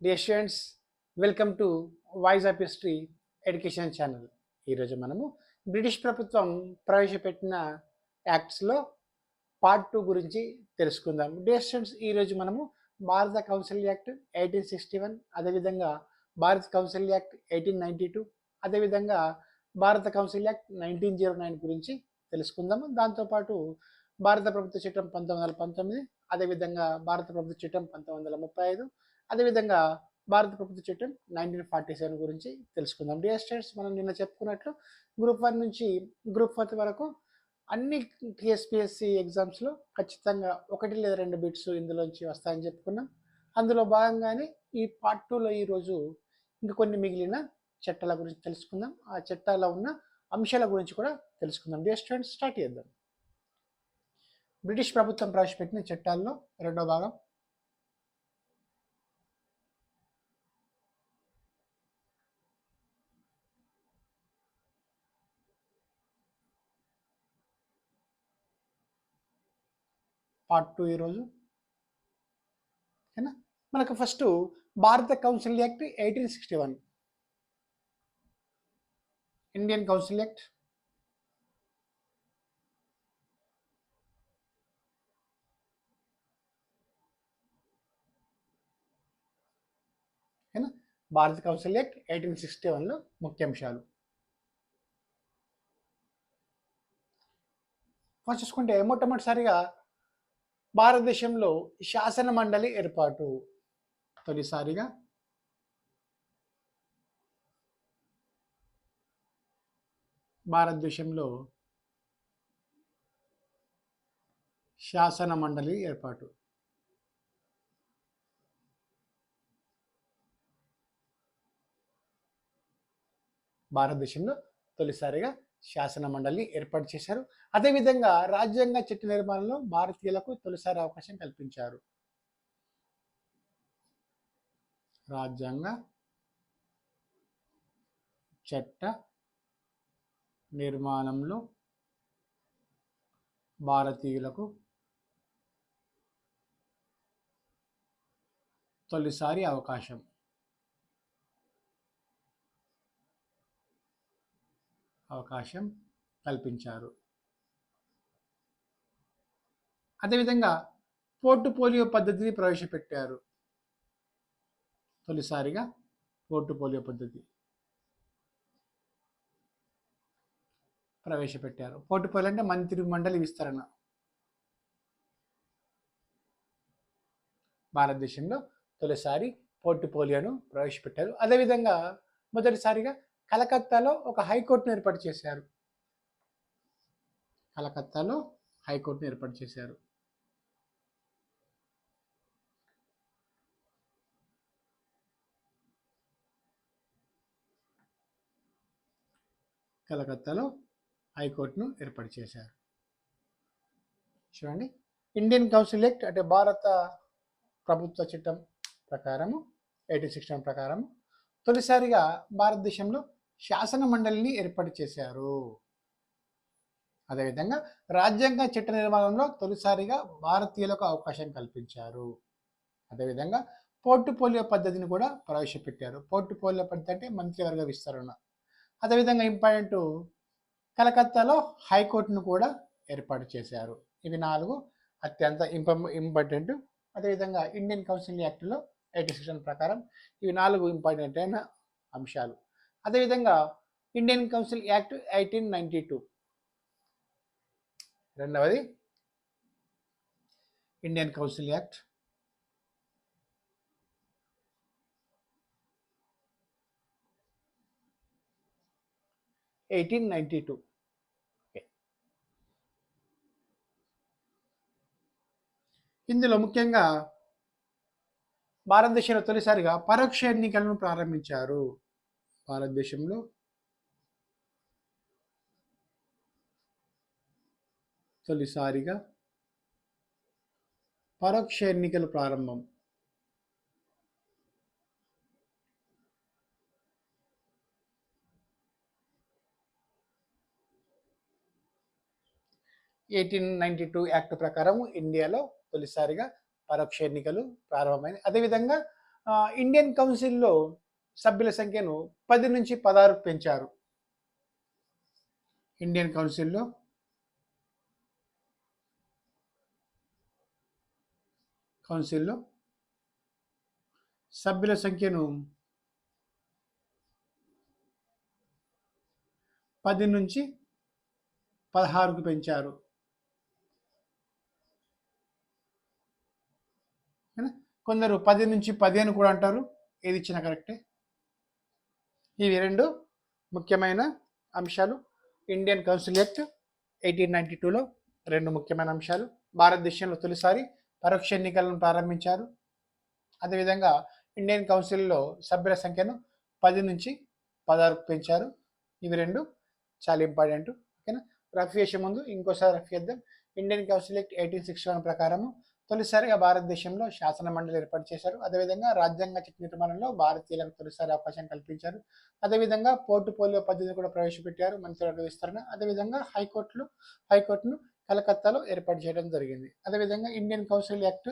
Dear students welcome to voice of history education channel ఈరోజు మనము British ప్రభుత్వం ప్రవేశపెట్టిన యాక్ట్స్లో పార్ట్ టూ గురించి తెలుసుకుందాం. డియర్ స్టూడెంట్స్ ఈరోజు మనము భారత council act eighteen sixty one అదేవిధంగా భారత council act eighteen ninety two అదేవిధంగా భారత council act nineteen zero nine గురించి తెలుసుకుందాము. దాంతోపాటు భారత ప్రభుత్వ చట్టం పంతొమ్మిది వందల పంతొమ్మిది అదేవిధంగా భారత ప్రభుత్వ చట్టం పంతొమ్మిది వందల ముప్పై ఐదు అదేవిధంగా భారత ప్రభుత్వ చట్టం నైన్టీన్ ఫార్టీ సెవెన్ గురించి తెలుసుకుందాం. డియర్ మనం నిన్న చెప్పుకున్నట్లు గ్రూప్ వన్ నుంచి గ్రూప్ ఫోర్త్ వరకు అన్ని టీఎస్పిఎస్సి ఎగ్జామ్స్లో ఖచ్చితంగా ఒకటి లేదా రెండు బిట్స్ ఇందులోంచి వస్తాయని చెప్పుకున్నాం. అందులో భాగంగానే ఈ పార్ట్ టూలో ఈరోజు ఇంక కొన్ని మిగిలిన చట్టాల గురించి తెలుసుకుందాం. ఆ చట్టాల్లో ఉన్న అంశాల గురించి కూడా తెలుసుకుందాం. డియర్ స్టూడెంట్స్ స్టార్ట్ చేద్దాం. బ్రిటిష్ ప్రభుత్వం ప్రవేశపెట్టిన చట్టాల్లో రెండో భాగం పార్ట్ టూ ఈరోజు ఓకేనా మనకు ఫస్ట్ భారత council act eighteen sixty one Indian council act ఓకేనా భారత కౌన్సిల్ యాక్ట్ ఎయిటీన్ సిక్స్టీ వన్లో ముఖ్యాంశాలు. ఫస్ట్ చూసుకుంటే మొట్టమొదటిసారిగా భారతదేశంలో శాసన మండలి ఏర్పాటు తొలిసారిగా. భారతదేశంలో శాసన మండలి ఏర్పాటు. భారతదేశంలో తొలిసారిగా శాసన మండలి ఏర్పాటు చేశారు. అదేవిధంగా రాజ్యాంగ చట్ట నిర్మాణంలో భారతీయులకు తొలిసారి అవకాశం కల్పించారు. రాజ్యాంగ చట్ట నిర్మాణంలో భారతీయులకు తొలిసారి అవకాశం. అవకాశం కల్పించారు. అదేవిధంగా పోర్టుపోలియో పద్ధతిని ప్రవేశపెట్టారు. తొలిసారిగా పోర్టుపోలియో పద్ధతి ప్రవేశపెట్టారు. పోర్టుపోలియో అంటే మంత్రి మండలి విస్తరణ. భారతదేశంలో తొలిసారి పోర్టుపోలియోను ప్రవేశపెట్టారు. అదేవిధంగా మొదటిసారిగా కలకత్తాలో ఒక హైకోర్టును ఏర్పాటు చేశారు. కలకత్తాలో హైకోర్టును ఏర్పాటు చేశారు. కలకత్తాలో హైకోర్టును ఏర్పాటు చేశారు. చూడండి. ఇండియన్ కౌన్సిల్ యాక్ట్ అంటే భారత ప్రభుత్వ చట్టం ప్రకారము ఎయిటీ సిక్స్ ప్రకారం తొలిసారిగా భారతదేశంలో శాసన మండలిని ఏర్పాటు చేశారు. అదేవిధంగా రాజ్యాంగ చట్ట నిర్మాణంలో తొలిసారిగా భారతీయులకు అవకాశం కల్పించారు. అదేవిధంగా పోర్టుపోలియో పద్ధతిని కూడా ప్రవేశపెట్టారు. పోర్టుపోలియో పద్ధతి అంటే మంత్రివర్గ విస్తరణ. అదేవిధంగా ఇంపార్టెంట్ కలకత్తాలో హైకోర్టును కూడా ఏర్పాటు చేశారు. ఇవి నాలుగు అత్యంత ఇంప ఇంపార్టెంట్. అదేవిధంగా ఇండియన్ కౌన్సిల్ యాక్ట్లో ఎయిటీ సెక్షన్ ప్రకారం ఇవి నాలుగు ఇంపార్టెంట్ అయిన అంశాలు. అదేవిధంగా Indian council act eighteen ninety two. రెండవది Indian council act eighteen ninety two ఇందులో ముఖ్యంగా భారతదేశంలో తొలిసారిగా పరోక్ష ఎన్నికలను ప్రారంభించారు. భారతదేశంలో తొలిసారిగా పరోక్ష ఎన్నికలు ప్రారంభం. ఎయిటీన్ నైన్టీ టూ యాక్ట్ ప్రకారం ఇండియాలో తొలిసారిగా పరోక్ష ఎన్నికలు ప్రారంభమైనవి అదేవిధంగా ఇండియన్ కౌన్సిల్లో సభ్యుల సంఖ్యను పది నుంచి పదహారు పెంచారు. ఇండియన్ కౌన్సిల్లో కౌన్సిల్లో సభ్యుల సంఖ్యను పది నుంచి పదహారుకు పెంచారు. కొందరు పది నుంచి పదిహేను కూడా అంటారు. ఏది ఇచ్చినా కరెక్టే. ఇవి రెండు ముఖ్యమైన అంశాలు. Indian council act eighteen ninety టూలో రెండు ముఖ్యమైన అంశాలు. భారతదేశంలో తొలిసారి పరోక్ష ఎన్నికలను ప్రారంభించారు. అదేవిధంగా ఇండియన్ కౌన్సిల్లో సభ్యుల సంఖ్యను పది నుంచి పదహారుకు పెంచారు. ఇవి రెండు చాలా ఇంపార్టెంట్. ఓకేనా? రఫ్ చేసే ముందు ఇంకోసారి రఫ్ చేద్దాం. Indian council act eighteen sixty one ప్రకారము తొలిసారిగా భారతదేశంలో శాసన మండలి ఏర్పాటు చేశారు. అదేవిధంగా రాజ్యాంగ చట్ట నిర్మాణంలో భారతీయులకు తొలిసారి అవకాశం కల్పించారు. అదేవిధంగా పోర్టు పోలియో పద్ధతిని కూడా ప్రవేశపెట్టారు మంత్రివర్గ విస్తరణ. అదేవిధంగా హైకోర్టులు హైకోర్టును కలకత్తాలో ఏర్పాటు చేయడం జరిగింది. అదేవిధంగా Indian council act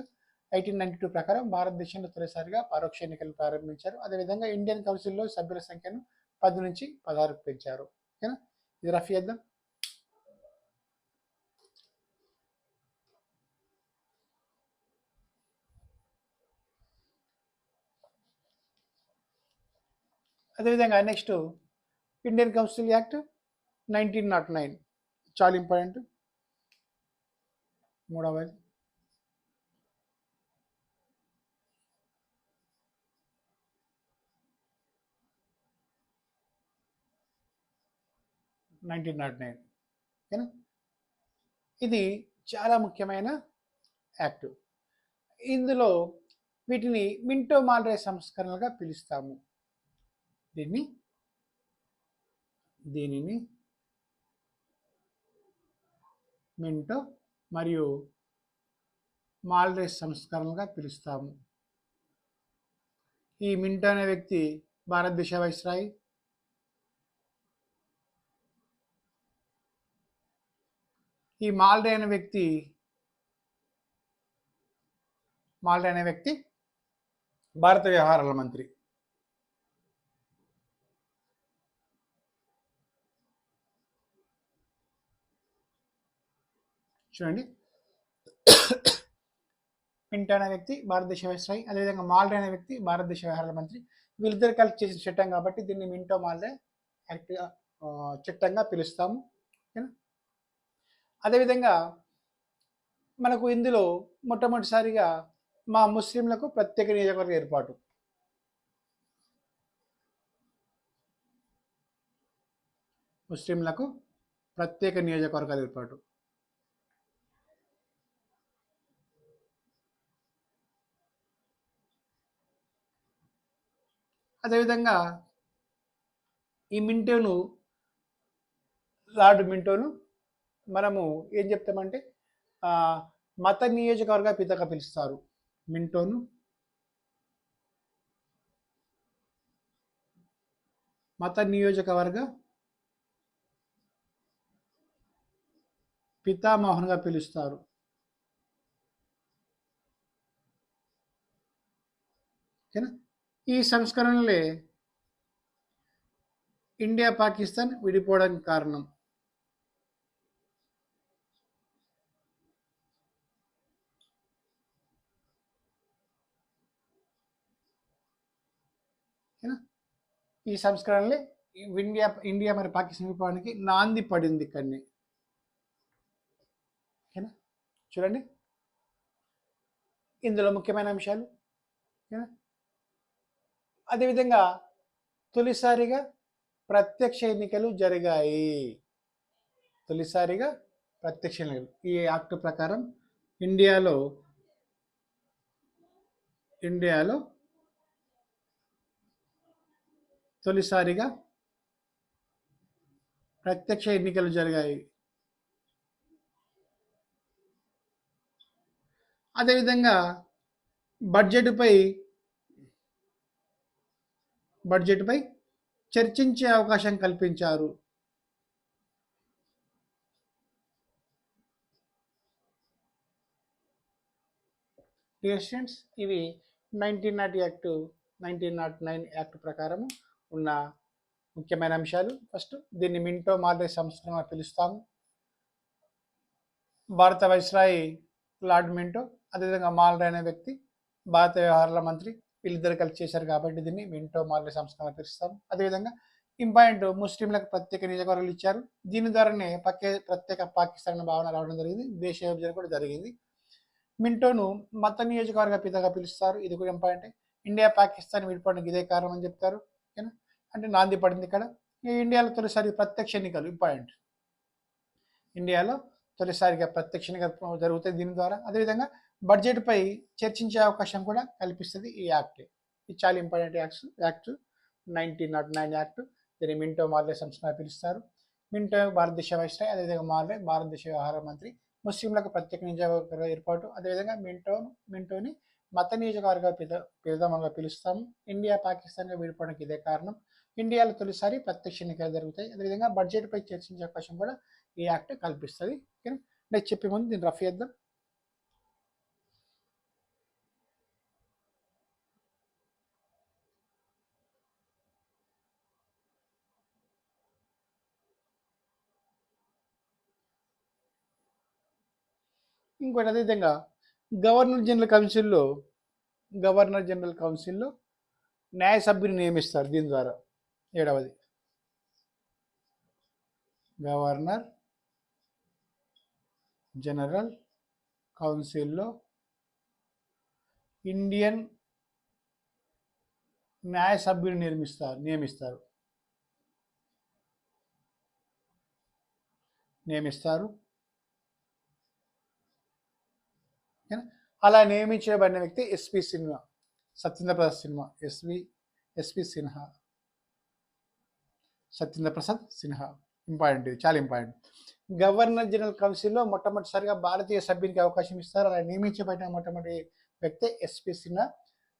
eighteen ninety two ప్రకారం భారతదేశంలో తొలిసారిగా పరోక్ష ఎన్నికలు ప్రారంభించారు. అదేవిధంగా ఇండియన్ కౌన్సిల్లో సభ్యుల సంఖ్యను పది నుంచి పదహారుకు పెంచారు. ఓకేనా? ఇది రఫ్ చేద్దాం. అదేవిధంగా next Indian council act nineteen nought nine. చాలా ఇంపార్టెంట్. మూడవది నైన్టీన్ నాట్ నైన్. ఓకేనా? ఇది చాలా ముఖ్యమైన యాక్ట్. ఇందులో వీటిని మింటో మాల్రే సంస్కరణలుగా పిలుస్తాము. దీన్ని దీనిని మింటో మరియు మాల్రేస్ సంస్కరణలుగా పిలుస్తాము. ఈ మింటో అనే వ్యక్తి భారతదేశ వైస్రాయి. ఈ మాల్డే అనే వ్యక్తి మాల్డే అనే వ్యక్తి భారత వ్యవహారాల మంత్రి. చూడండి. పింటో అనే వ్యక్తి భారతదేశ వ్యవసాయి అదేవిధంగా మాల్డే అనే వ్యక్తి భారతదేశ వ్యవహారాల మంత్రి. వీళ్ళిద్దరు కలిసి చేసిన చట్టం కాబట్టి దీన్ని మింటో మాల్డే యాక్ట్గా చట్టంగా పిలుస్తాము. ఓకేనా? అదేవిధంగా మనకు ఇందులో మొట్టమొదటిసారిగా మా ముస్లింలకు ప్రత్యేక నియోజకవర్గ ఏర్పాటు. ముస్లింలకు ప్రత్యేక నియోజకవర్గాల ఏర్పాటు. అదేవిధంగా ఈ మింటోను లార్డ్ మింటోను మనము ఏం చెప్తామంటే మత నియోజకవర్గ పితగా పిలుస్తారు. మింటోను మత నియోజకవర్గ పితామోహన్గా పిలుస్తారు. ఓకేనా? ఈ సంస్కరణలే ఇండియా పాకిస్తాన్ విడిపోవడానికి కారణం. ఈ సంస్కరణలే ఇండియా ఇండియా మరి పాకిస్తాన్ విడిపోవడానికి నాంది పడింది ఇక్కడనే ఓకేనా చూడండి. ఇందులో ముఖ్యమైన అంశాలు. ఓకేనా అదేవిధంగా తొలిసారిగా ప్రత్యక్ష ఎన్నికలు జరిగాయి. తొలిసారిగా ప్రత్యక్ష ఎన్నికలు. ఈ యాక్ట్ ప్రకారం ఇండియాలో ఇండియాలో తొలిసారిగా ప్రత్యక్ష ఎన్నికలు జరిగాయి. అదేవిధంగా బడ్జెట్పై బడ్జెట్పై చర్చించే అవకాశం కల్పించారు. డియర్ స్టూడెంట్స్ ఇవి nineteen nought act nineteen nought nine act ప్రకారం ఉన్న ముఖ్యమైన అంశాలు. ఫస్ట్ దీన్ని మింటో మార్లే సంస్కరణ పిలుస్తాము. భారత వైస్రాయి లార్డ్ మింటో అదేవిధంగా మాల్రే అనే వ్యక్తి భారత వ్యవహారాల మంత్రి వీళ్ళిద్దరు కలిసి చేశారు కాబట్టి దీన్ని మింటో మార్లే సంస్కరణ పిలుస్తాం అదేవిధంగా ఇంపాయింట్ ముస్లింలకు ప్రత్యేక నియోజకవర్గాలు ఇచ్చారు. దీని ద్వారానే పక్కే ప్రత్యేక పాకిస్తాన్ భావన రావడం జరిగింది. దేశ విభజన కూడా జరిగింది. మింటోను మత నియోజకవర్గ పితగా పిలుస్తారు. ఇది కూడా ఇంపార్టెంట్ ఇండియా పాకిస్తాన్ విడిపోవడానికి ఇదే కారణం అని చెప్తారు. ఓకేనా? అంటే నాంది పడింది ఇక్కడ. ఈ ఇండియాలో తొలిసారి ప్రత్యక్ష ఎన్నికలు ఇంపార్టెంట్ ఇండియాలో తొలిసారిగా ప్రత్యక్ష ఎన్నికలు జరుగుతాయి దీని ద్వారా. అదేవిధంగా బడ్జెట్పై చర్చించే అవకాశం కూడా కల్పిస్తుంది ఈ యాక్ట్. ఇది చాలా important acts act nineteen nought nine act. దీన్ని మింటో మార్లే సంస్థ పిలుస్తారు. మింటో భారతదేశ వైస్రాయ్ అదేవిధంగా మార్లే భారతదేశ వ్యవహార మంత్రి. ముస్లింలకు ప్రత్యేక నియోజకవర్గ ఏర్పాటు. అదేవిధంగా మింటోను మింటోని మత నియోజకవర్గ పిద పిలుస్తాము. ఇండియా పాకిస్తాన్గా విడిపోవడానికి ఇదే కారణం. ఇండియాలో తొలిసారి ప్రత్యక్ష ఎన్నికలు జరుగుతాయి. అదేవిధంగా బడ్జెట్పై చర్చించే అవకాశం కూడా ఈ యాక్ట్ కల్పిస్తుంది. నేను నెక్స్ట్ చెప్పే ముందు దీన్ని రఫ్ చేద్దాం. ఇంకోటి అదేవిధంగా గవర్నర్ జనరల్ కౌన్సిల్లో గవర్నర్ జనరల్ కౌన్సిల్లో న్యాయ సభ్యుని నియమిస్తారు దీని ద్వారా. ఏడవది. గవర్నర్ జనరల్ కౌన్సిల్లో ఇండియన్ న్యాయ సభ్యుని నిర్మిస్తారు నియమిస్తారు. నియమిస్తారు ఓకేనా? అలా నియమించబడిన వ్యక్తి SP Sinha Satyendra Prasad Sinha SV SP Sinha Satyendra Prasad Sinha important ఇది చాలా ఇంపార్టెంట్ గవర్నర్ జనరల్ కౌన్సిల్లో మొట్టమొదటిసారిగా భారతీయ సభ్యునికి అవకాశం ఇస్తారు అలా నియమించబడిన మొట్టమొదటి వ్యక్తి ఎస్పి సిన్హా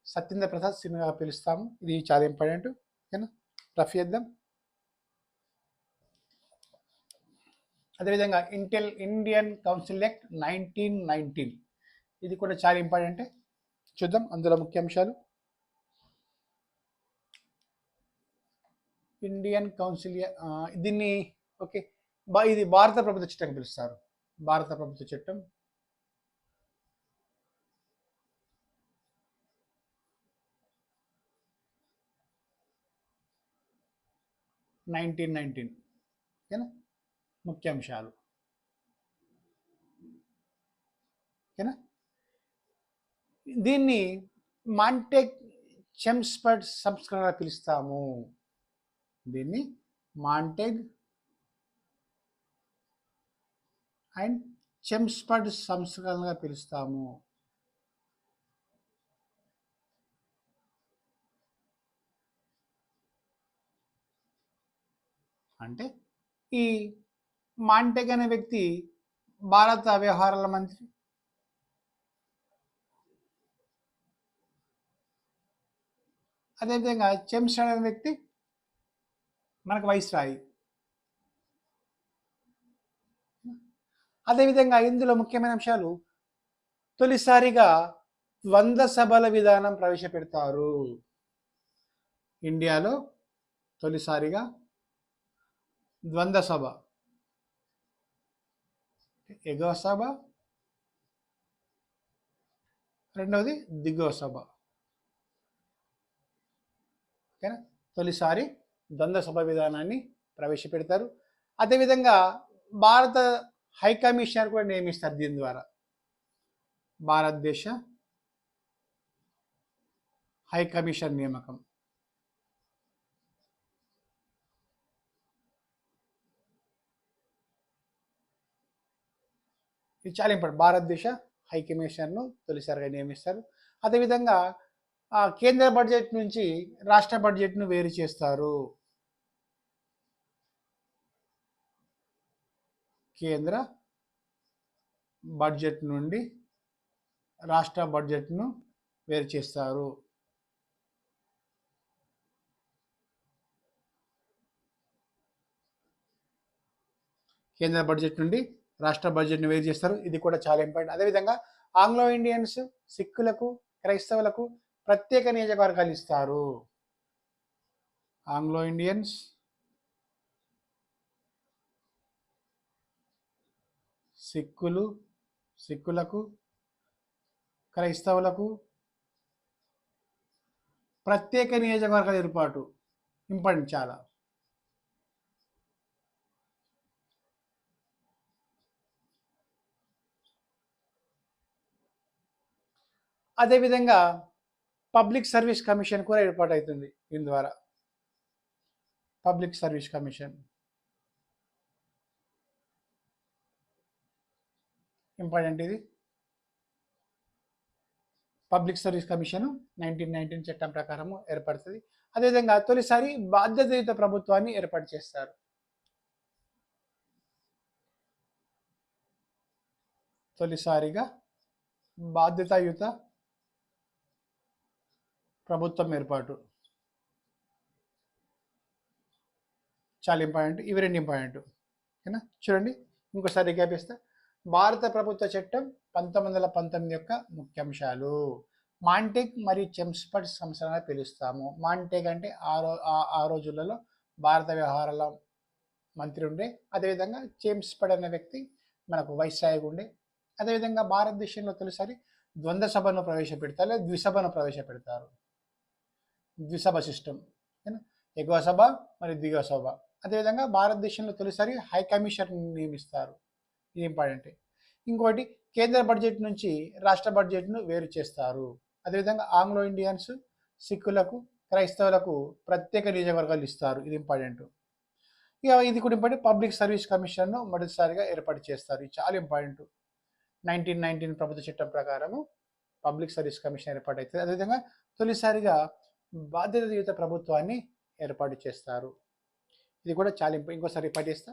సత్యేంద్ర ప్రసాద్ సిన్హా పిలుస్తాము ఇది చాలా ఇంపార్టెంట్ ఓకేనా రఫ్ చేద్దాం అదేవిధంగా Intel Indian council act nineteen nineteen ఇది కూడా చాలా ఇంపార్టెంట్. చూద్దాం అందులో ముఖ్యాంశాలు ఇండియన్ కౌన్సిల్ దీన్ని ఓకే ఇది భారత ప్రభుత్వ చట్టం పిలుస్తారు. భారత ప్రభుత్వ చట్టం. Nineteen nineteen. ఓకేనా? ముఖ్యాంశాలు ఓకేనా? దీన్ని మాంటెక్ చెమ్స్పర్డ్ సంస్కరణ పిలుస్తాము. దీన్ని మాంటెగ్ అండ్ చెమ్స్పర్డ్ సంస్కరణగా పిలుస్తాము. అంటే ఈ మాంటెగ్ అనే వ్యక్తి భారత వ్యవహారాల మంత్రి అదేవిధంగా చెమ్స్టన్ అనే వ్యక్తి మనకు వైస్రాయి అదేవిధంగా ఇందులో ముఖ్యమైన అంశాలు తొలిసారిగా ద్వంద్వ సభల విధానం ప్రవేశపెడతారు. ఇండియాలో తొలిసారిగా ద్వంద్వ సభ. ఎగువ సభ. రెండవది దిగువ సభ. ఓకేనా? తొలిసారి ద్వంద్వ సభ విధానాన్ని ప్రవేశపెడతారు. అదేవిధంగా భారత హై కమిషనర్ కూడా నియమిస్తారు దీని ద్వారా. భారతదేశ హై కమిషన్ నియామకం. ఇది చాలా ఇంపార్టెంట్. భారతదేశ హై కమిషనర్ను తొలిసారిగా నియమిస్తారు. అదేవిధంగా కేంద్ర బడ్జెట్ నుంచి రాష్ట్ర బడ్జెట్ను వేరు చేస్తారు. కేంద్ర బడ్జెట్ నుండి రాష్ట్ర బడ్జెట్ను వేరు చేస్తారు. కేంద్ర బడ్జెట్ నుండి రాష్ట్ర బడ్జెట్ను వేరు చేస్తారు. ఇది కూడా చాలా ఇంపార్టెంట్. అదేవిధంగా ఆంగ్లో ఇండియన్స్ సిక్కులకు క్రైస్తవులకు ప్రత్యేక నియోజకవర్గాలు ఇస్తారు. Anglo Indians. సిక్కులు సిక్కులకు క్రైస్తవులకు ప్రత్యేక నియోజకవర్గాల ఏర్పాటు. ఇంపార్టెంట్ చాలా. అదేవిధంగా పబ్లిక్ సర్వీస్ కమిషన్ కూడా ఏర్పాటు అవుతుంది దీని ద్వారా. Public service commission. ఇంపార్టెంట్ ఇది. Public service commission nineteen nineteen చట్టం ప్రకారం ఏర్పడుతుంది. అదేవిధంగా తొలిసారి బాధ్యతయుత ప్రభుత్వాన్ని ఏర్పాటు చేస్తారు. తొలిసారిగా బాధ్యతాయుత ప్రభుత్వం ఏర్పాటు. చాలా ఇంపార్టెంట్ ఇవి రెండు ఇంపార్టెంట్ ఓకేనా? చూడండి ఇంకోసారి జ్ఞాపిస్తా భారత ప్రభుత్వ చట్టం పంతొమ్మిది వందల పంతొమ్మిది యొక్క ముఖ్యాంశాలు. మాంటెక్ మరియు చెంస్పట్ సంస్థలుగా పిలుస్తాము. మాంటెక్ అంటే ఆ రో ఆ- రోజులలో భారత వ్యవహారాల మంత్రి ఉండే. అదేవిధంగా చేమ్స్పడ్ అనే వ్యక్తి మనకు వైస్రాయకు ఉండే. అదేవిధంగా భారతదేశంలో తొలిసారి ద్వంద్వ సభను ప్రవేశపెడతారు లేదా ద్విసభను ప్రవేశపెడతారు. ద్విసభ సిస్టమ్. ఓకేనా ఎగువ సభ మరియు దిగువ సభ. అదేవిధంగా భారతదేశంలో తొలిసారి హై కమిషన్ నియమిస్తారు. ఇది ఇంపార్టెంట్. ఇంకోటి కేంద్ర బడ్జెట్ నుంచి రాష్ట్ర బడ్జెట్ను వేరు చేస్తారు. అదేవిధంగా ఆంగ్లో ఇండియన్స్ సిక్కులకు క్రైస్తవులకు ప్రత్యేక నియోజకవర్గాలు ఇస్తారు. ఇది ఇంపార్టెంట్. ఇక ఇది కూడా ఇంపార్టెంట్. పబ్లిక్ సర్వీస్ కమిషన్ను మొదటిసారిగా ఏర్పాటు చేస్తారు. ఇది చాలా ఇంపార్టెంట్. నైన్టీన్ నైన్టీన్ ప్రభుత్వ చట్టం ప్రకారము పబ్లిక్ సర్వీస్ కమిషన్ ఏర్పాటు అవుతుంది అదేవిధంగా తొలిసారిగా బాధ్యతయుత ప్రభుత్వాన్ని ఏర్పాటు చేస్తారు. ఇది కూడా చాలా ఇంకోసారి పఠిస్తా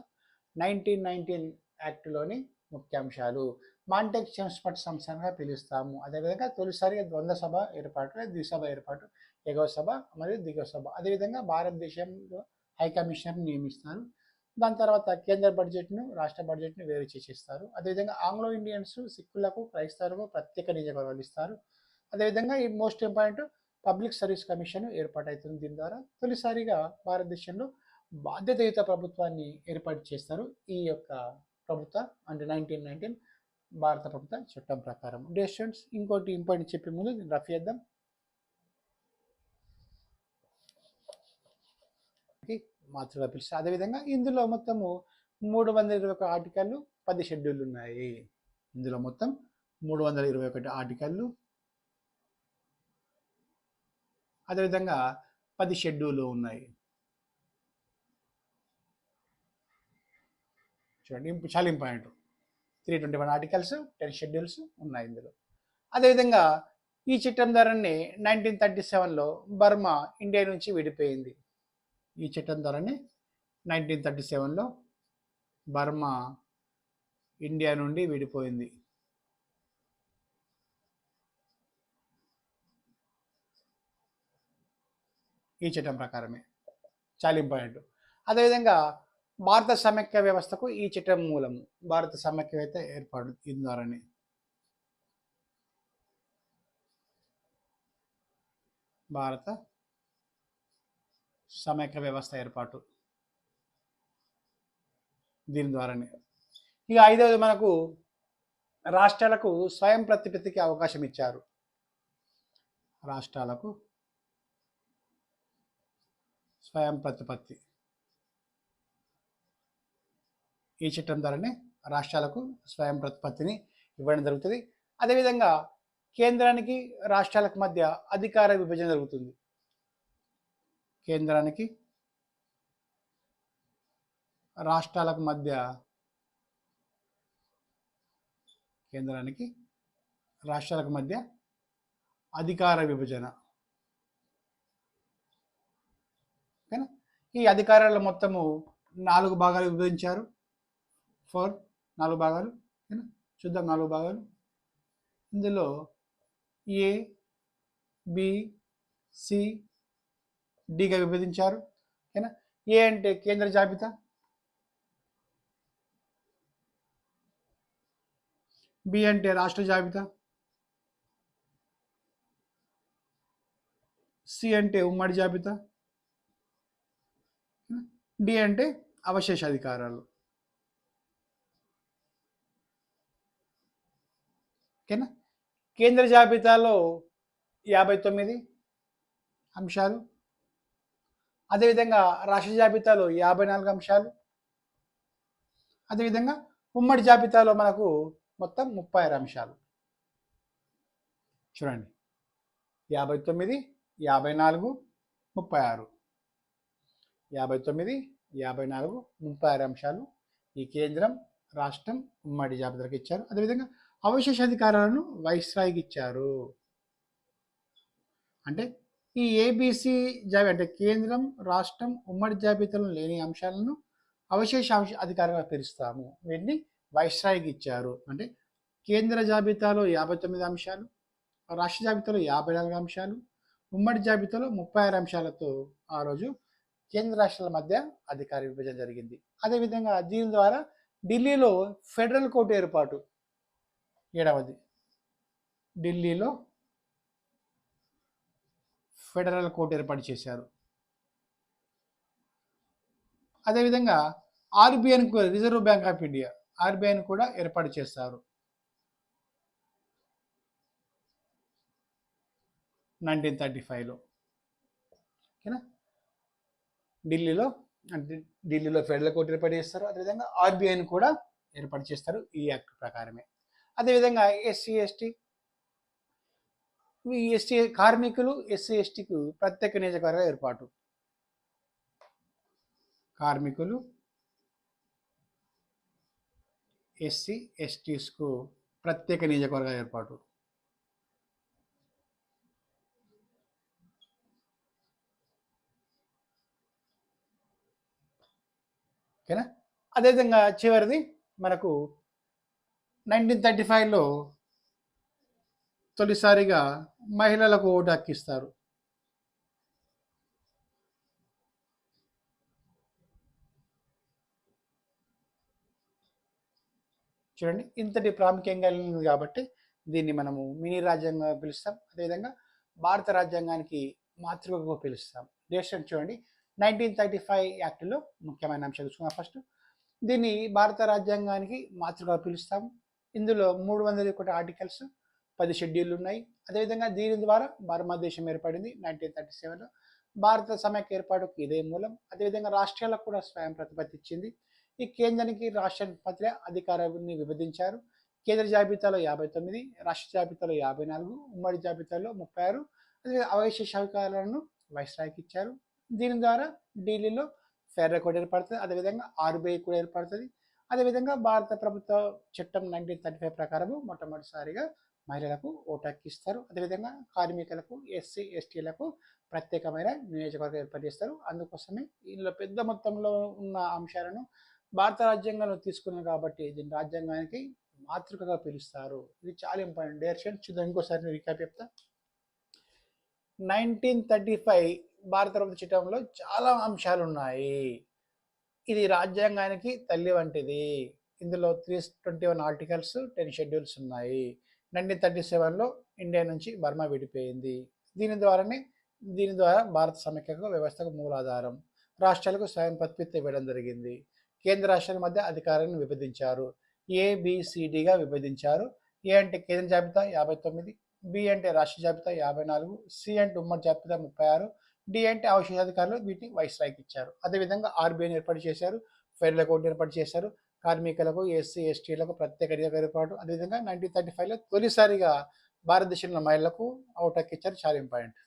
నైన్టీన్ నైన్టీన్ యాక్ట్లోని ముఖ్యాంశాలు. మాంటెక్ చెంస్పట్ సంస్థగా పిలుస్తాము. అదేవిధంగా తొలిసారిగా ద్వంద్వ సభ ఏర్పాటు ద్విసభ ఏర్పాటు ఎగవ సభ మరియు దిగువ సభ. అదేవిధంగా భారతదేశంలో హై కమిషనర్ నియమిస్తారు. దాని తర్వాత కేంద్ర బడ్జెట్ను రాష్ట్ర బడ్జెట్ను వేరు చేసేస్తారు. అదేవిధంగా ఆంగ్లో ఇండియన్స్ సిక్కులకు క్రైస్తవులకు ప్రత్యేక నియోజకవర్గాలు ఇస్తారు అదేవిధంగా ఈ most important public service commission ఏర్పాటవుతుంది. దీని ద్వారా తొలిసారిగా భారతదేశంలో బాధ్యతయుత ప్రభుత్వాన్ని ఏర్పాటు చేస్తారు. ఈ యొక్క ప్రభుత్వ అంటే నైన్టీన్ నైన్టీన్ భారత ప్రభుత్వ చట్టం ప్రకారం. డే స్టూడెంట్స్ ఇంకోటి ఇంపార్టెంట్ చెప్పే ముందు రఫ్ చేద్దాం. మాతృగా పిలుస్తారు అదేవిధంగా ఇందులో మొత్తము మూడు వందల ఇరవై ఒక ఆర్టికల్లు పది షెడ్యూల్ ఉన్నాయి ఇందులో మొత్తం మూడు వందల ఇరవై ఒకటి ఆర్టికల్లు అదేవిధంగా పది షెడ్యూలు ఉన్నాయి. చూడండి చాలా important. Three twenty one articles ten schedules ఉన్నాయి ఇందులో. అదేవిధంగా ఈ చట్టం ద్వారానే నైన్టీన్ థర్టీ సెవెన్లో బర్మా ఇండియా నుంచి విడిపోయింది. ఈ చట్టం ద్వారానే నైన్టీన్ థర్టీ సెవెన్లో బర్మా ఇండియా నుండి విడిపోయింది. ఈ చట్టం ప్రకారమే. చాలా ఇంపార్టెంట్ అదేవిధంగా భారత సమైక్య వ్యవస్థకు ఈ చట్టం మూలము. భారత సమైక్యత ఏర్పాటు దీని ద్వారానే. భారత సమైక్య వ్యవస్థ ఏర్పాటు. దీని ద్వారానే. ఇక ఐదవది మనకు రాష్ట్రాలకు స్వయం ప్రతిపత్తికి అవకాశం ఇచ్చారు. రాష్ట్రాలకు స్వయం ప్రతిపత్తి. ఈ చట్టం ద్వారానే రాష్ట్రాలకు స్వయం ప్రతిపత్తిని ఇవ్వడం జరుగుతుంది. అదేవిధంగా కేంద్రానికి రాష్ట్రాలకు మధ్య అధికార విభజన జరుగుతుంది. కేంద్రానికి రాష్ట్రాలకు మధ్య కేంద్రానికి రాష్ట్రాలకు మధ్య అధికార విభజన ఓకేనా ఈ అధికారాలు మొత్తము నాలుగు భాగాలు విభజించారు. ఫోర్ నాలుగు భాగాలు చూద్దాం నాలుగు భాగాలు. ఇందులో ఏ బి సి డిగా విభజించారు. ఓకేనా ఏ అంటే కేంద్ర జాబితా. బి అంటే రాష్ట్ర జాబితా. సి అంటే ఉమ్మడి జాబితా. డి అంటే అవశేష అధికారాలు ఓకేనా? కేంద్ర జాబితాలో యాభై తొమ్మిది అంశాలు. అదేవిధంగా రాష్ట్ర జాబితాలో యాభై నాలుగు అంశాలు. అదేవిధంగా ఉమ్మడి జాబితాలో మనకు మొత్తం ముప్పై ఆరు అంశాలు. చూడండి. యాభై తొమ్మిది యాభై నాలుగు ముప్పై ఆరు. యాభై తొమ్మిది యాభై నాలుగు ముప్పై ఆరు అంశాలు ఈ కేంద్రం రాష్ట్రం ఉమ్మడి జాబితాలకు ఇచ్చారు. అదేవిధంగా అవశేష అధికారాలను వైస్రాయికి ఇచ్చారు. అంటే ఈ ఏబిసి జాబి అంటే కేంద్రం రాష్ట్రం ఉమ్మడి జాబితాలో లేని అంశాలను అవశేష అంశ అధికారంగా పిలుస్తాము. వీటిని వైస్రాయికి ఇచ్చారు. అంటే కేంద్ర జాబితాలో యాభై తొమ్మిది అంశాలు రాష్ట్ర జాబితాలో యాభై నాలుగు అంశాలు ఉమ్మడి జాబితాలో ముప్పై ఆరు అంశాలతో ఆ రోజు కేంద్ర రాష్ట్రాల మధ్య అధికార విభజన జరిగింది. అదేవిధంగా దీని ద్వారా ఢిల్లీలో ఫెడరల్ కోర్టు ఏర్పాటు. ఏడవది. ఢిల్లీలో ఫెడరల్ కోర్టు ఏర్పాటు చేశారు. అదేవిధంగా ఆర్బీఐని రిజర్వ్ బ్యాంక్ ఆఫ్ ఇండియా ఆర్బీఐని కూడా ఏర్పాటు చేస్తారు నైన్టీన్ థర్టీ ఫైవ్లో ఓకేనా? ఢిల్లీలో అంటే ఢిల్లీలో ఫెడరల్ కోర్టు ఏర్పాటు చేస్తారు. అదేవిధంగా ఆర్బీఐని కూడా ఏర్పాటు చేస్తారు ఈ యాక్ట్ ప్రకారమే. అదేవిధంగా ఎస్సీ ఎస్టీ ఈ ఎస్టీ కార్మికులు ఎస్సీ ఎస్టీకు ప్రత్యేక నియోజకవర్గ ఏర్పాటు. కార్మికులు ఎస్సీ ఎస్టీస్కు ప్రత్యేక నియోజకవర్గ ఏర్పాటు. ఓకేనా? అదేవిధంగా చివరిది మనకు నైన్టీన్ థర్టీ ఫైవ్లో తొలిసారిగా మహిళలకు ఓటు హక్కిస్తారు చూడండి ఇంతటి ప్రాముఖ్యంగా కలిగింది కాబట్టి దీన్ని మనము మినీ రాజ్యాంగంగా పిలుస్తాం. అదేవిధంగా భారత రాజ్యాంగానికి మాతృకగా పిలుస్తాం. డేషన్ చూడండి నైన్టీన్ థర్టీ ఫైవ్ యాక్ట్లో ముఖ్యమైన అంశాలు చూసుకున్నాం ఫస్ట్. దీన్ని భారత రాజ్యాంగానికి మాతృగా పిలుస్తాం ఇందులో మూడు వందల ఒకటి ఆర్టికల్స్ పది షెడ్యూళ్ళు ఉన్నాయి. అదేవిధంగా దీని ద్వారా భారతదేశం ఏర్పడింది నైన్టీన్ థర్టీ సెవెన్లో. భారత సమైక్య ఏర్పాటుకు ఇదే మూలం. అదేవిధంగా రాష్ట్రాలకు కూడా స్వయం ప్రతిపత్తి ఇచ్చింది. ఈ కేంద్రానికి రాష్ట్ర పత్ర అధికారాన్ని విభజించారు. కేంద్ర జాబితాలో యాభై తొమ్మిది రాష్ట్ర జాబితాలో యాభై నాలుగు ఉమ్మడి జాబితాలో ముప్పై ఆరు. అదేవిధంగా అవశేష అధికారాలను వైస్రాయ్కి ఇచ్చారు. దీని ద్వారా ఢిల్లీలో ఫెడరల్ కూడా ఏర్పడుతుంది. అదేవిధంగా ఆర్బీఐ కూడా ఏర్పడుతుంది. అదేవిధంగా భారత ప్రభుత్వ చట్టం నైన్టీన్ థర్టీ ఫైవ్ ప్రకారము మొట్టమొదటిసారిగా మహిళలకు ఓటు ఇస్తారు అదేవిధంగా కార్మికులకు ఎస్సీ ఎస్టీలకు ప్రత్యేకమైన నియోజకవర్గం ఏర్పాటు చేస్తారు. అందుకోసమే ఇందులో పెద్ద మొత్తంలో ఉన్న అంశాలను భారత రాజ్యాంగంలో తీసుకున్నాం కాబట్టి దీని రాజ్యాంగానికి మాతృకగా పిలుస్తారు. ఇది చాలా ఇంపార్టెంట్. డైరెక్షన్ చూద్దాం. ఇంకోసారి రికాప్ చెప్తా. నైన్టీన్ థర్టీ ఫైవ్ భారత ప్రభుత్వ చట్టంలో చాలా అంశాలు ఉన్నాయి ఇది రాజ్యాంగానికి తల్లి వంటిది. ఇందులో three twenty one articles ten schedules ఉన్నాయి. నైన్టీన్ థర్టీ సెవెన్లో ఇండియా నుంచి బర్మా విడిపోయింది. దీని ద్వారానే దీని ద్వారా భారత సమైక్యకు వ్యవస్థకు మూలాధారం రాష్ట్రాలకు స్వయం ప్రతిపత్తి ఇవ్వడం జరిగింది. కేంద్ర రాష్ట్రాల మధ్య అధికారాన్ని విభజించారు ఏబిసిడిగా విభజించారు ఏ అంటే కేంద్ర జాబితా యాభై తొమ్మిది బి అంటే రాష్ట్ర జాబితా యాభై నాలుగు సి అంటే ఉమ్మడి జాబితా ముప్పై ఆరు డి అంటే అవశేషాధికారులు వీటిని వైస్రాయ్కి ఇచ్చారు. అదేవిధంగా ఆర్బీఐని ఏర్పాటు చేశారు. ఫెడరల్ అకౌంట్ ఏర్పాటు చేశారు. కార్మికులకు ఎస్సీ ఎస్టీలకు ప్రత్యేక నియోజక ఏర్పాటు. అదేవిధంగా నైన్టీన్ థర్టీ ఫైవ్లో తొలిసారిగా భారతదేశంలో మహిళలకు అవుట్ హక్కు ఇచ్చారు చాలా ఇంపార్టెంట్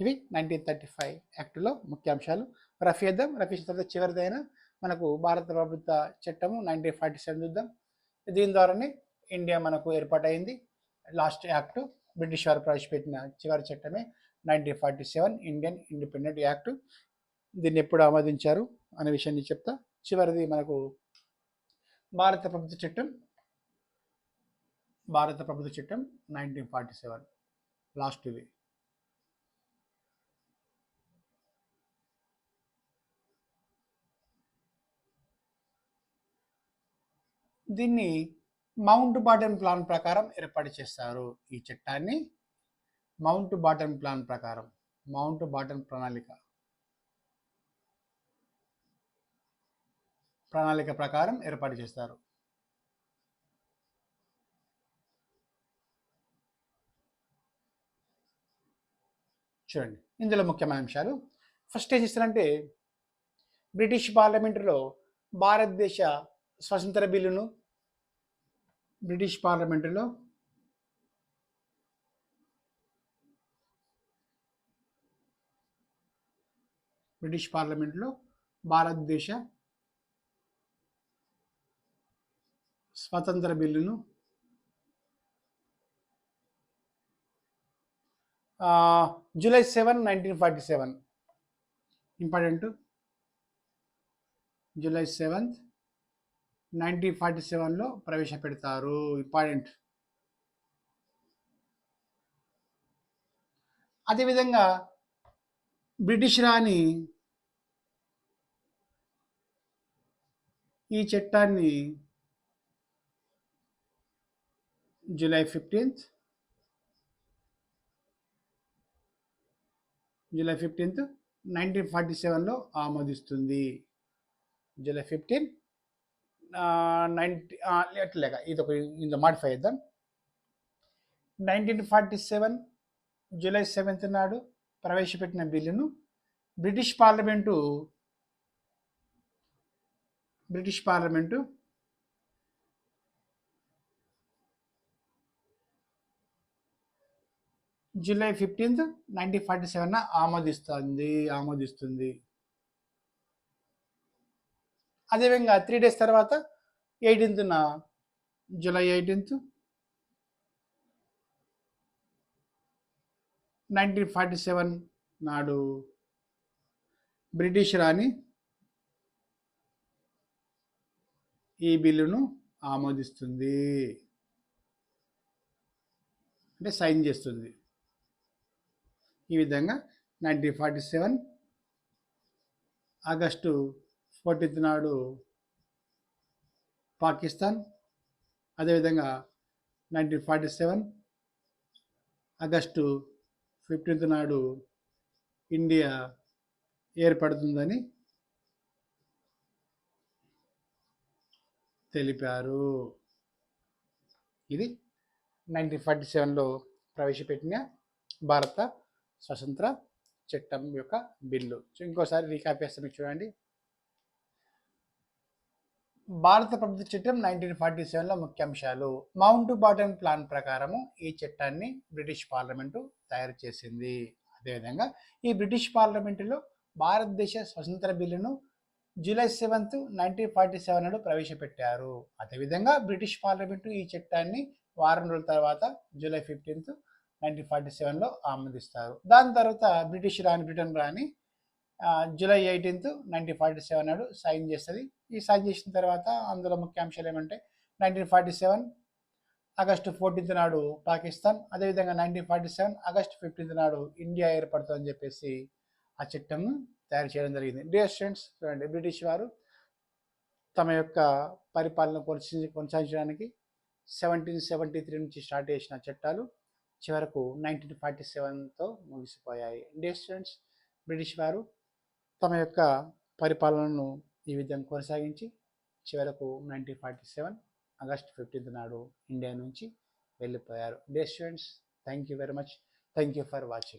ఇవి నైన్టీన్ థర్టీ ఫైవ్ యాక్ట్లో ముఖ్యాంశాలు. రఫీద్దాం రఫీ తర్వాత చివరిదైన మనకు భారత ప్రభుత్వ చట్టము నైన్టీన్ ఫార్టీ సెవెన్ చూద్దాం. దీని ద్వారానే ఇండియా మనకు ఏర్పాటైంది లాస్ట్ యాక్ట్ బ్రిటిష్ వారు ప్రవేశపెట్టిన చివరి చట్టమే. Nineteen forty seven Indian independent act దీన్ని ఎప్పుడు ఆమోదించారు అనే విషయాన్ని చెప్తా. చివరిది మనకు భారత ప్రభుత్వ చట్టం భారత ప్రభుత్వ చట్టం నైన్టీన్ ఫార్టీ సెవెన్ లాస్ట్ ఇది. దీన్ని మౌంట్ బాటన్ ప్లాన్ ప్రకారం ఏర్పాటు చేస్తారు ఈ చట్టాన్ని. మౌంట్ బాటన్ ప్లాన్ ప్రకారం మౌంట్ బాటన్ ప్రణాళిక. ప్రణాళిక ప్రకారం ఏర్పాటు చేస్తారు. చూడండి ఇందులో ముఖ్యమైన అంశాలు. ఫస్ట్ ఏం చేస్తారంటే బ్రిటిష్ పార్లమెంటులో భారతదేశ స్వతంత్ర బిల్లును బ్రిటిష్ పార్లమెంటులో బ్రిటిష్ పార్లమెంట్లో భారతదేశ స్వతంత్ర బిల్లును July seven nineteen forty seven. Important. July seventh nineteen forty సెవెన్లో ప్రవేశపెడతారు. ఇంపార్టెంట్. అదేవిధంగా బ్రిటిష్ రాణి ఈ చట్టాన్ని July fifteenth July fifteenth nineteen forty సెవెన్లో ఆమోదిస్తుంది. జూలై ఫిఫ్టీన్ నైన్టీ ఎట్లేక ఇది ఒక ఇందులో మాడిఫై చేద్దాం. Nineteen forty seven July seventh నాడు ప్రవేశపెట్టిన బిల్లును British parliament British parliament. July fifteenth nineteen forty seven ఆమోదిస్తుంది ఆమోదిస్తుంది. అదేవిధంగా త్రీ డేస్ తర్వాత ఎయిటీన్త్న July eighteenth nineteen forty seven నాడు బ్రిటిష్ రాణి ఈ బిల్లును ఆమోదిస్తుంది. అంటే సైన్ చేస్తుంది. ఈ విధంగా nineteen forty seven August fourteenth నాడు పాకిస్తాన్ అదేవిధంగా nineteen forty seven August fifteenth నాడు ఇండియా ఏర్పడుతుందని తెలిపారు. ఇది నైన్టీన్ ఫార్టీ సెవెన్లో ప్రవేశపెట్టిన భారత స్వతంత్ర చట్టం యొక్క బిల్లు. సో ఇంకోసారి రీకాప్ చేస్తాను చూడండి. భారత ప్రభుత్వ చట్టం నైన్టీన్ ఫార్టీ సెవెన్లో ముఖ్యాంశాలు మౌంట్ బాటన్ ప్లాన్ ప్రకారము ఈ చట్టాన్ని బ్రిటిష్ పార్లమెంటు తయారు చేసింది. అదేవిధంగా ఈ బ్రిటిష్ పార్లమెంటులో భారతదేశ స్వతంత్ర బిల్లును July seventh nineteen forty seven నాడు ప్రవేశపెట్టారు. అదేవిధంగా బ్రిటిష్ పార్లమెంటు ఈ చట్టాన్ని వారం రోజుల తర్వాత జూలై ఫిఫ్టీన్త్ నైన్టీన్ ఫార్టీ సెవెన్లో ఆమోదిస్తారు. దాని తర్వాత బ్రిటిష్ రాణి బ్రిటన్ రాణి July eighteenth nineteen forty seven నాడు సైన్ చేస్తుంది. ఈ సైన్ చేసిన తర్వాత అందులో ముఖ్యాంశాలు ఏమంటే nineteen forty seven August fourteenth నాడు పాకిస్తాన్ అదేవిధంగా nineteen forty seven August fifteenth నాడు ఇండియా ఏర్పడుతుందని చెప్పేసి ఆ చట్టం తయారు చేయడం జరిగింది. డియర్ స్టూడెంట్స్ చూడండి బ్రిటిష్ వారు తమ యొక్క పరిపాలన కొనసాగి కొనసాగించడానికి సెవెంటీన్ సెవెంటీ త్రీ నుంచి స్టార్ట్ చేసిన చట్టాలు చివరకు నైన్టీన్ ఫార్టీ సెవెన్తో ముగిసిపోయాయి. డియర్ స్టూడెంట్స్ బ్రిటిష్ వారు తమ యొక్క పరిపాలనను ఈ విధంగా కొనసాగించి చివరకు nineteen forty seven August fifteenth నాడు ఇండియా నుంచి వెళ్ళిపోయారు. Dear students thank you very much. Thank you for watching.